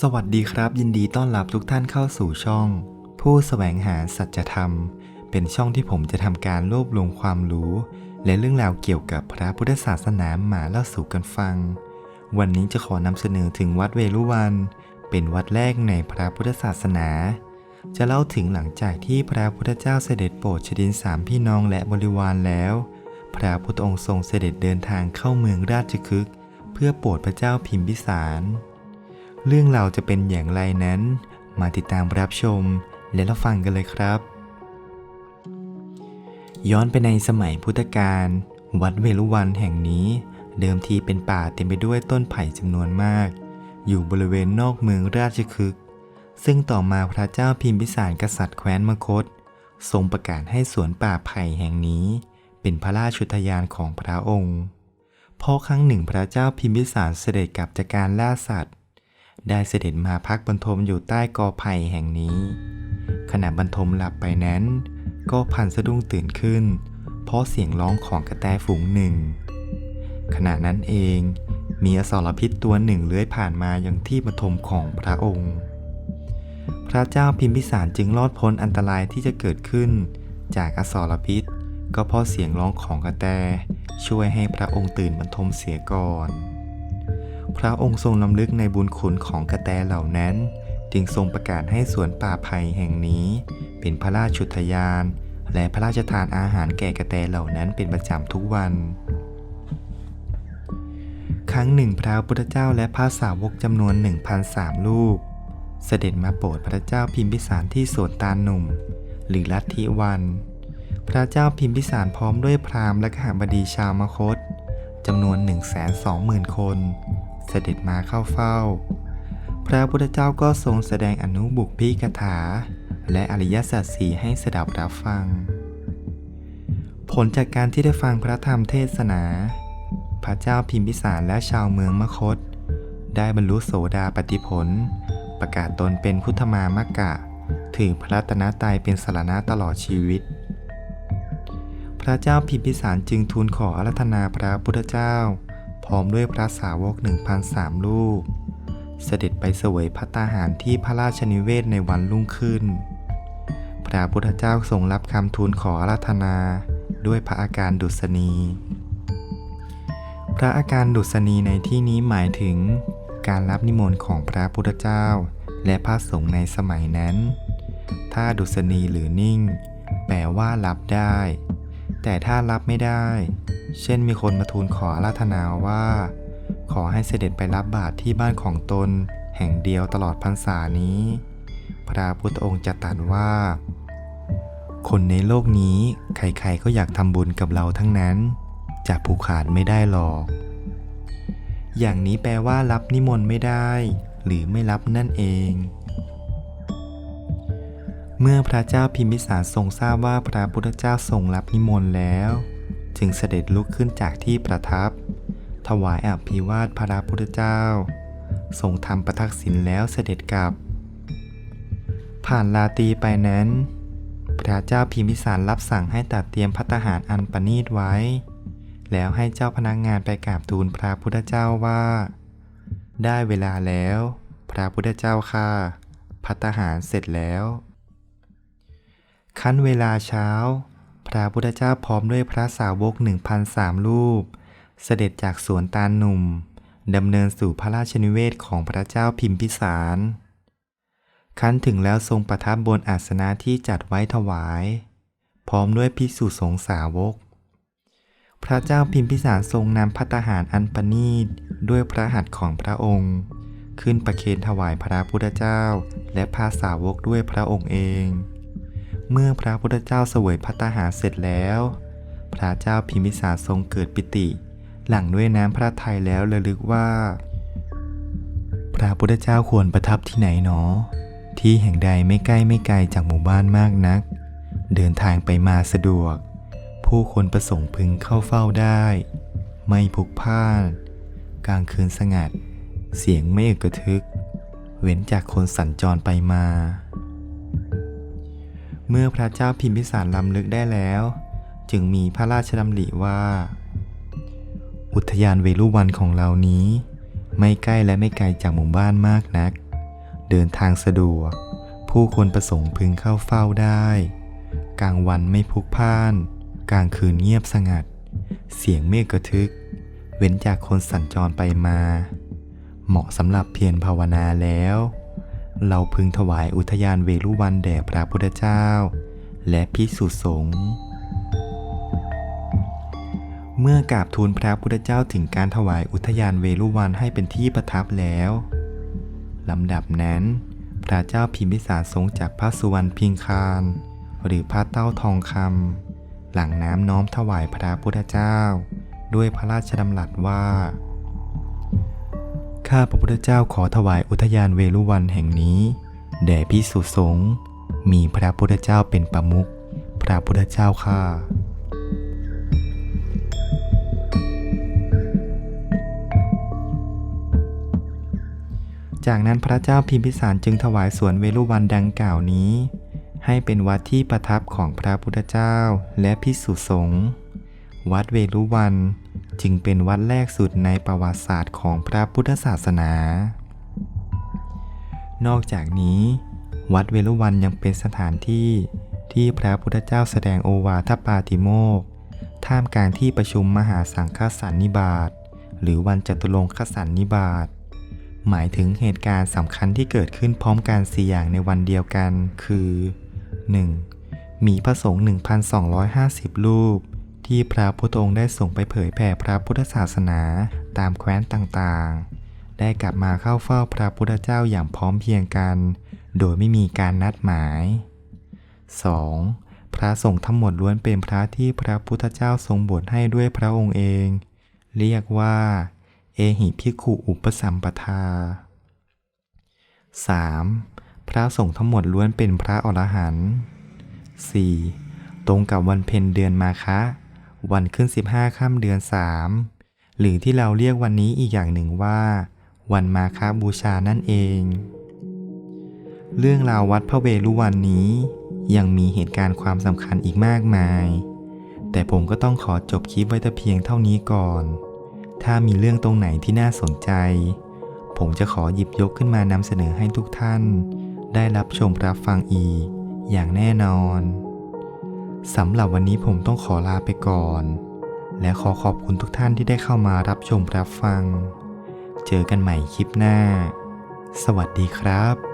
สวัสดีครับ ยินดีต้อนรับทุกท่านเข้าสู่ช่อง ผู้แสวงหาสัจธรรม เป็นช่องที่ผมจะทำการรวบรวมความรู้ และเรื่องราวเกี่ยวกับพระพุทธศาสนามาเล่าสู่กันฟัง วันนี้จะขอนำเสนอถึงวัดเวรุวัน เป็นวัดแรกในพระพุทธศาสนา จะเล่าถึงหลังจากที่พระพุทธเจ้าเสด็จโปรดชดินสามพี่น้องและบริวารแล้ว พระพุทธองค์ทรงเสด็จเดินทางเข้าเมืองราชคฤห์เพื่อโปรดพระเจ้าพิมพิสาร เรื่องราวจะเป็นอย่างไรนั้น มาติดตามรับชมและรับฟังกันเลยครับ ย้อนไปในสมัยพุทธกาลวัดเวรุวันแห่งนี้ เดิมทีเป็นป่าเต็มไปด้วยต้นไผ่จำนวนมาก อยู่บริเวณนอกเมืองราชคฤห์ซึ่งต่อมาพระเจ้าพิมพิสารกษัตริย์แคว้นมคต ทรงประกาศให้สวนป่าไผ่แห่งนี้ เป็นพระราชุทยานของพระองค์ เพราะครั้งหนึ่งพระเจ้าพิมพิสารเสด็จกลับจากการล่าสัตว์ ได้เสด็จมาพักบรรทมอยู่ใต้กอไผ่แห่งนี้ ขณะบรรทมหลับไปนั้น ก็พันสะดุ้งตื่นขึ้น เพราะเสียงร้องของกระแตฝูงหนึ่ง ขณะนั้นเองมีอสรพิษตัวหนึ่งเลื้อยผ่านมายังที่บรรทมของพระองค์ พระเจ้าพิมพิสารจึงรอดพ้นอันตรายที่จะเกิดขึ้น จากอสรพิษ ก็เพราะเสียงร้องของกระแตช่วยให้พระองค์ตื่นบรรทมเสียก่อน พระองค์ทรงลำลึกในบุญคุณของกระแตเหล่านั้น จึงทรงประกาศให้สวนป่าไผ่แห่งนี้ เป็นพระราชุทยาน และพระราชทานอาหารแก่กระแตเหล่านั้นเป็นประจำทุกวัน ครั้งหนึ่งพระพุทธเจ้าและพระสาวกจำนวน1,003ลูก เสด็จมาโปรดพระเจ้าพิมพิสารที่สวนตาลหนุ่ม หรือลัทธิวัน พระเจ้าพิมพิสารพร้อมด้วยพราหมณ์และขหบดีชาวมคตจำนวน120,000คน เสด็จมาเข้าเฝ้า พระพุทธเจ้าก็ทรงแสดงอนุบุพพิกถา และอริยสัจสีให้สดับรับฟัง ผลจากการที่ได้ฟังพระธรรมเทศนา พระเจ้าพิมพิสารและชาวเมืองมคต ได้บรรลุโสดาปติผล ประกาศตนเป็นพุทธมามกกะ ถือพระตนตรัยเป็นสารณะตลอดชีวิตพระเจ้าพิมพิสารจึงทูลขออารัธนาพระพุทธเจ้า พร้อมด้วยพระสาวก 1,003ลูก เสด็จไปเสวยพัตตาหารที่พระราชนิเวศในวันรุ่งขึ้น พระพุทธเจ้าทรงรับคำทูลขออารัธนาด้วยพระอาการดุษณี พระอาการดุษณีในที่นี้หมายถึงการรับนิมนต์ของพระพุทธเจ้า และพระสงฆ์ในสมัยนั้น ถ้าดุษณีหรือนิ่ง แปลว่ารับได้ แต่ถ้ารับไม่ได้ เช่นมีคนมาทูลขออาราธนาว่า ขอให้เสด็จไปรับบาตรที่บ้านของตนแห่งเดียวตลอดพรรษานี้ พระพุทธองค์จะตรัสว่า คนในโลกนี้ใครๆก็อยากทำบุญกับเราทั้งนั้น จะผูกขาดไม่ได้หรอก อย่างนี้แปลว่ารับนิมนต์ไม่ได้ หรือไม่รับนั่นเอง เมื่อพระเจ้าพิมพิสารทรงทราบว่าพระพุทธเจ้าทรงรับนิมนต์แล้ว จึงเสด็จลุกขึ้นจากที่ประทับ ถวายอภิวาทพระพุทธเจ้าทรงทำประทักษิณแล้วเสด็จกลับ ผ่านลาตีไปนั้น พระเจ้าพิมพิสารรับสั่งให้ตัดเตรียมพัตหารอันประณีตไว้ แล้วให้เจ้าพนักงานไปกราบทูลพระพุทธเจ้าว่า ได้เวลาแล้ว พระพุทธเจ้าค่ะพัตหารเสร็จแล้วขั้นเวลาเช้า ระพุทธเจ้าพร้อมด้วยพระสาวก 1,003 รูป เสด็จจากสวนตาลหนุ่มดำเนินสู่พระราชนิเวศของพระเจ้าพิมพิสารคันถึงแล้วทรงประทับบนอาสนะที่จัดไว้ถวาย พร้อมด้วยพิสุสงฆ์สาวก พระเจ้าพิมพิสารทรงนำพัตตาหารอันประณีตด้วยพระหัตถ์ของพระองค์ ขึ้นประเคนถวายพระพุทธเจ้า และพระสาวกด้วยพระองค์เอง เมื่อพระพุทธเจ้าเสวยพัตตาหารเสร็จแล้ว พระเจ้าพิมพิสารทรงเกิดปิติ หลังด้วยน้ำพระทัยแล้วระลึกว่า พระพุทธเจ้าควรประทับที่ไหนหนอ ที่แห่งใดไม่ใกล้ไม่ไกลจากหมู่บ้านมากนัก เดินทางไปมาสะดวก ผู้คนประสงค์พึงเข้าเฝ้าได้ ไม่พลุกพ่านกลางคืนสงัด เสียงไม่อึกกระทึก เว้นจากคนสัญจรไปมา เมื่อพระเจ้าพิมพิสารลำลึกได้แล้ว จึงมีพระราชดำริว่า อุทยานเวลุวันของเรานี้ ไม่ใกล้และไม่ไกลจากหมู่บ้านมากนัก เดินทางสะดวก ผู้คนประสงค์พึงเข้าเฝ้าได้ กลางวันไม่พลุกพล่าน กลางคืนเงียบสงัด เสียงเมฆกระทึก เว้นจากคนสัญจรไปมา เหมาะสำหรับเพียรภาวนาแล้ว เราพึงถวายอุทยานเวรุวันแด่พระพุทธเจ้า และพิสุสงฆ์เมื่อกราบทูลพระพุทธเจ้าถึงการถวายอุทยานเวรุวันให้เป็นที่ประทับแล้วลำดับนั้น พระเจ้าพิมพิสารทรงจากพระสุวรรณพิงคารหรือพระเต้าทองคำหลังน้ำน้อมถวายพระพุทธเจ้า ด้วยพระราชดำรัสว่า ข้าพระพุทธเจ้าขอถวายอุทยานเวรุวันแห่งนี้ แด่พิสุสงฆ์มีพระพุทธเจ้าเป็นประมุขพระพุทธเจ้าข้าจากนั้นพระเจ้าพิมพิสารจึงถวายสวนเวรุวันดังกล่าวนี้ ให้เป็นวัดที่ประทับของพระพุทธเจ้าและพิสุสงฆ์วัดเวรุวัน จึงเป็นวัดแรกสุดในประวัติศาสตร์ของพระพุทธศาสนา นอกจากนี้ วัดเวรุวันยังเป็นสถานที่ที่พระพุทธเจ้าแสดงโอวาทปาติโมกข์ท่ามกลางที่ประชุมมหาสังฆสันนิบาตหรือวันจตุรงคสันนิบาตหมายถึงเหตุการณ์สำคัญที่เกิดขึ้นพร้อมกันสี่อย่างในวันเดียวกัน คือ 1. มีพระสงฆ์1,250 รูป ที่พระพุทธองค์ได้ส่งไปเผยแผ่พระพุทธศาสนาตามแคว้นต่างๆ ได้กลับมาเข้าเฝ้าพระพุทธเจ้าอย่างพร้อมเพียงกัน โดยไม่มีการนัดหมาย 2. พระสงฆ์ทั้งหมดล้วนเป็นพระที่พระพุทธเจ้าทรงบวชให้ด้วยพระองค์เอง เรียกว่า เอหิภิขุอุปสัมปทา 3. พระสงฆ์ทั้งหมดล้วนเป็นพระอรหันต์ 4. ตรงกับวันเพ็ญเดือนมาคะ วันขึ้น 15ค่ำเดือน 3 หรือที่เราเรียกวันนี้อีกอย่างหนึ่งว่า วันมาคาบูชานั่นเอง เรื่องราววัดพระเวรุวันนี้ ยังมีเหตุการณ์ความสำคัญอีกมากมาย แต่ผมก็ต้องขอจบคลิปไว้แต่เพียงเท่านี้ก่อน ถ้ามีเรื่องตรงไหนที่น่าสนใจ ผมจะขอหยิบยกขึ้นมานำเสนอให้ทุกท่าน ได้รับชมรับฟังอีก อย่างแน่นอน สำหรับวันนี้ผมต้องขอลาไปก่อน และขอขอบคุณทุกท่านที่ได้เข้ามารับชมรับฟัง เจอกันใหม่คลิปหน้า สวัสดีครับ